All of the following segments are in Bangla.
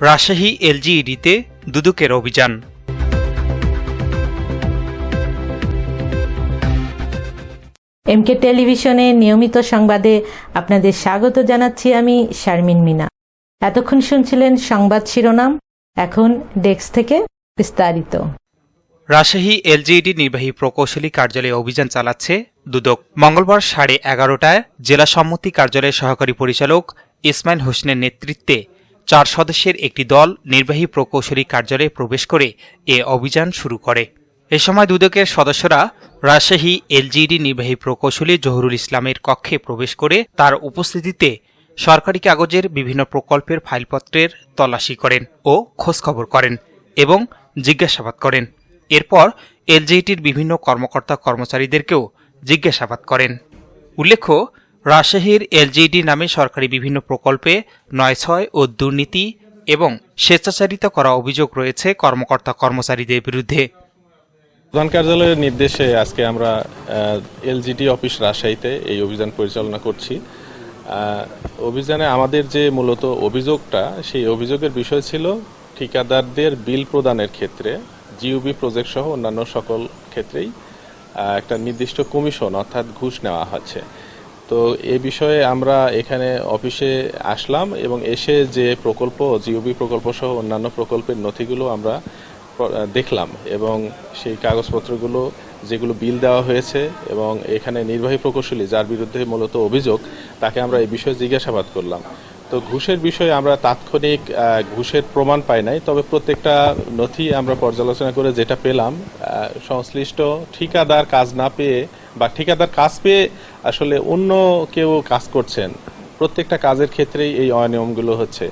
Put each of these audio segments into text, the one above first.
রাজশাহী এলজিইডিতে দুদকের অভিযান। এমকে টেলিভিশনে নিয়মিত সংবাদে আপনাদের স্বাগত জানাচ্ছি আমি শারমিন মিনা। এতক্ষণ শুনছিলেন সংবাদ শিরোনাম এখন ডেস্ক থেকে বিস্তারিত। রাজশাহী এলজিইডি নির্বাহী প্রকৌশলী কার্যালয়ে অভিযান চালাচ্ছে দুদক। মঙ্গলবার সাড়ে এগারোটায় জেলা সম্মতি কার্যালয়ের সহকারী পরিচালক ইসমাইল হোসেনের নেতৃত্বে চার সদস্যের একটি দল নির্বাহী প্রকৌশলী কার্যালয়ে প্রবেশ করে এ অভিযান শুরু করে। এ সময় দুদকের সদস্যরা রাজশাহী এলজিডি নির্বাহী প্রকৌশলী জহুরুল ইসলামের কক্ষে প্রবেশ করে তার উপস্থিতিতে সরকারি কাগজের বিভিন্ন প্রকল্পের ফাইলপত্রের তল্লাশি করেন ও খোঁজখবর করেন এবং জিজ্ঞাসাবাদ করেন। এরপর এলজিইটির বিভিন্ন কর্মকর্তা কর্মচারীদেরকেও জিজ্ঞাসাবাদ করেন। উল্লেখ্য রাজশাহীর এলজিইডি নামে সরকারি বিভিন্ন প্রকল্পে নয় ছয় ও দুর্নীতি এবং স্বেচ্ছাচারিতা করা অভিযোগ রয়েছে কর্মকর্তা কর্মচারীদের বিরুদ্ধে। প্রধান কার্যালয়ের নির্দেশে আজকে আমরা এলজিডি অফিস রাজশাহীতে এই অভিযান পরিচালনা করছি। অভিযানে আমাদের যে মূলত অভিযোগটা, সেই অভিযোগের বিষয় ছিল ঠিকাদারদের বিল প্রদানের ক্ষেত্রে জিওবি প্রজেক্ট সহ অন্যান্য সকল ক্ষেত্রেই একটা নির্দিষ্ট কমিশন অর্থাৎ ঘুষ নেওয়া হচ্ছে। তো এ বিষয়ে আমরা এখানে অফিসে আসলাম এবং এসে যে প্রকল্প জিওবি প্রকল্প সহ অন্যান্য প্রকল্পের নথিগুলো আমরা দেখলাম এবং সেই কাগজপত্রগুলো, যেগুলো বিল দেওয়া হয়েছে এবং এখানে নির্বাহী প্রকৌশলী যার বিরুদ্ধে মূলত অভিযোগ, তাকে আমরা এই বিষয়ে জিজ্ঞাসাবাদ করলাম। তো ঘুষের বিষয়ে আমরা তাৎক্ষণিক ঘুষের প্রমাণ পাই নাই, তবে প্রত্যেকটা নথি আমরা পর্যালোচনা করে যেটা পেলাম সংশ্লিষ্ট ঠিকাদার কাজ না পেয়ে বা ঠিকাদার কাজ পেয়ে আসলে অন্য কেউ কাজ করছেন, প্রত্যেকটা কাজের ক্ষেত্রেই এই অনিয়মগুলো হচ্ছে।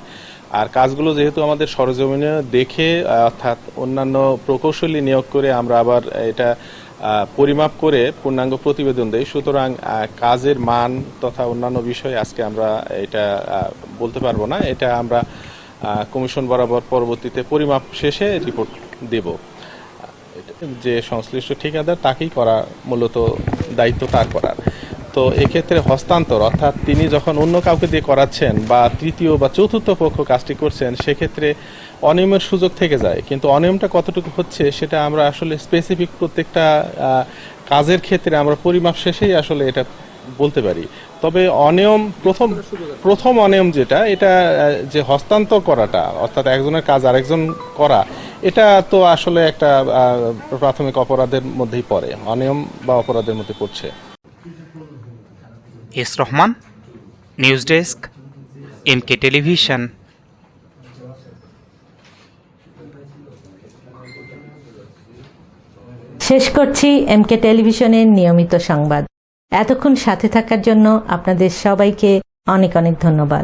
আর কাজগুলো যেহেতু আমাদের সরজমিনে দেখে, অর্থাৎ অন্যান্য প্রকৌশলী নিয়োগ করে আমরা আবার এটা পরিমাপ করে পূর্ণাঙ্গ প্রতিবেদন দেই। সুতরাং কাজের মান তথা অন্যান্য বিষয়ে আজকে আমরা এটা বলতে পারব না। এটা আমরা কমিশন বরাবর পরবর্তীতে পরিমাপ শেষে রিপোর্ট দেব। যে সংশ্লিষ্ট ঠিকাদার তাকেই করা মূলত দায়িত্ব তার করার। তো এক্ষেত্রে হস্তান্তর, অর্থাৎ তিনি যখন অন্য কাউকে দিয়ে করাচ্ছেন বা তৃতীয় বা চতুর্থ পক্ষ কাজটি করছেন, সেক্ষেত্রে অনিয়মের সুযোগ থেকে যায়। কিন্তু অনিয়মটা কতটুকু হচ্ছে, সেটা আমরা আসলে স্পেসিফিক প্রত্যেকটা কাজের ক্ষেত্রে আমরা পরিমাপ শেষেই আসলে এটা বলতে পারি। তবে অনিয়ম প্রথম প্রথম অনিয়ম যেটা এটা যে হস্তান্তর করাটা অর্থাৎ একজনের কাজ আরেকজন করা এটা তো আসলে একটা আহ, প্রাথমিক অপরাধের মধ্যেই পড়ে অনিয়ম বা অপরাধের মধ্যে পড়ছে। S Rahman news desk MK television. শেষ করছি এমকে টেলিভিশনের নিয়মিত সংবাদ। এতক্ষণ সাথে থাকার জন্য আপনাদের সবাইকে অনেক অনেক ধন্যবাদ।